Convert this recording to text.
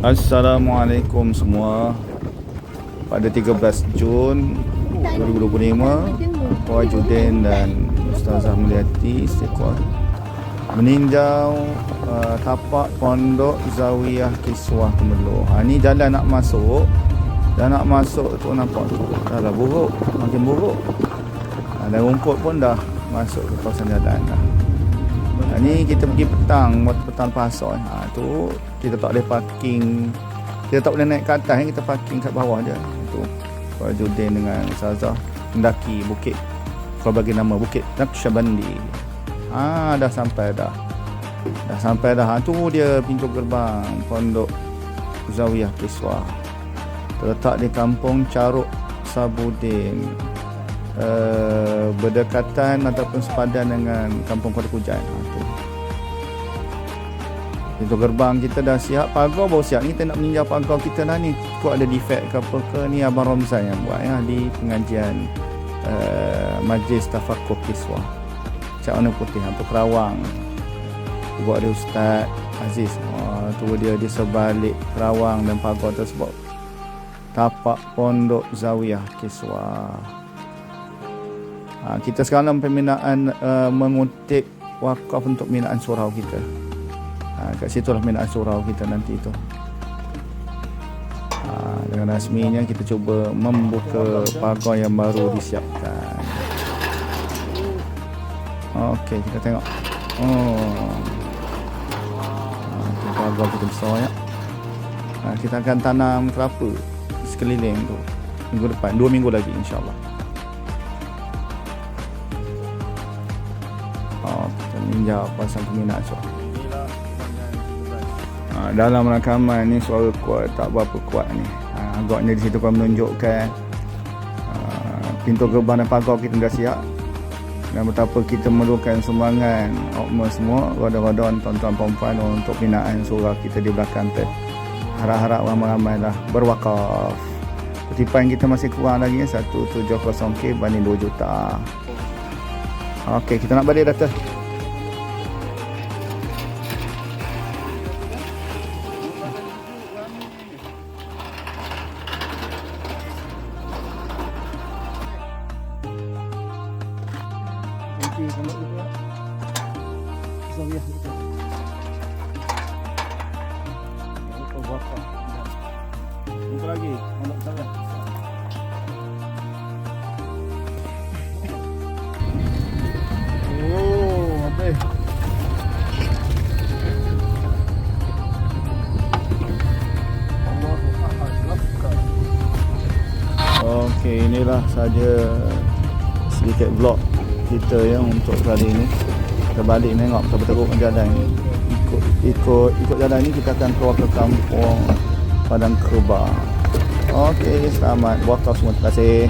Assalamualaikum semua. Pada 13 Jun 2025 Aku Ajudin dan Ustazah Mulyati Istiqwal Meninjau uh, tapak pondok Zawiyah Kiswah Kemeluh. Ha, Ni jalan nak masuk. Dah nak masuk tu nampak tu Dah lah buruk Makin buruk. Ha, Dan rumput pun dah Masuk ke kawasan jalan dah Ha, ni kita pergi petang waktu petang pasar. Ha tu kita tak boleh parking. Kita tak boleh naik ke atas kita parking kat bawah je. Tu. Kau Judin dengan Ustazah mendaki bukit. Kau bagi nama bukit Naqsyabandi. Ah dah sampai dah. Dah sampai dah. Ha, tu dia pintu gerbang pondok Zawiyah Kiswah. Terletak di kampung Caruk Sabudin uh, berdekatan ataupun sepadan dengan kampung Kota Kujan. Ha, tu. Pintu gerbang kita dah siap. Pagar baru siap. Ni kita nak meninjau pagar kita dah ni. Kok ada defect ke apa ke ni Abang Romzan yang buat ya di pengajian uh, Majlis Tafakuh Kiswah. Cak Warna Putih Hampa Kerawang. Buat dia Ustaz Aziz. Oh, tu dia di sebalik Kerawang dan pagar tersebut. Tapak pondok Zawiyah Kiswah Ha, kita sekarang pembinaan uh, mengutip wakaf untuk binaan surau kita. Ha, kat situ lah binaan surau kita nanti tu. Ha, dengan rasminya kita cuba membuka pagar yang baru disiapkan. Okey, kita tengok. Oh. Ha, pagar kita besar ya. Ha, kita akan tanam kelapa sekeliling tu minggu depan. Dua minggu lagi insyaAllah. Oh, kita ninjau pasal peminat suara. Ha, dalam rakaman ni suara kuat tak berapa kuat ni. Ha, agaknya di situ kau menunjukkan ha, pintu gerbang dan pagar kita dah siap. Dan betapa kita memerlukan sumbangan okma semua, roda-roda tuan-tuan perempuan untuk binaan surau kita di belakang tu. Harap-harap ramai-ramai lah berwakaf. Kutipan kita masih kurang lagi 170k banding 2 juta. Okey, kita nak balik lagi, nak sana. Okey, inilah saja sedikit vlog kita yang untuk kali ini. Kita balik tengok betul-betul jalan ni. Ikut ikut ikut jalan ni kita akan keluar ke kampung Padang Kebang. Okey, selamat buat semua. Terima kasih.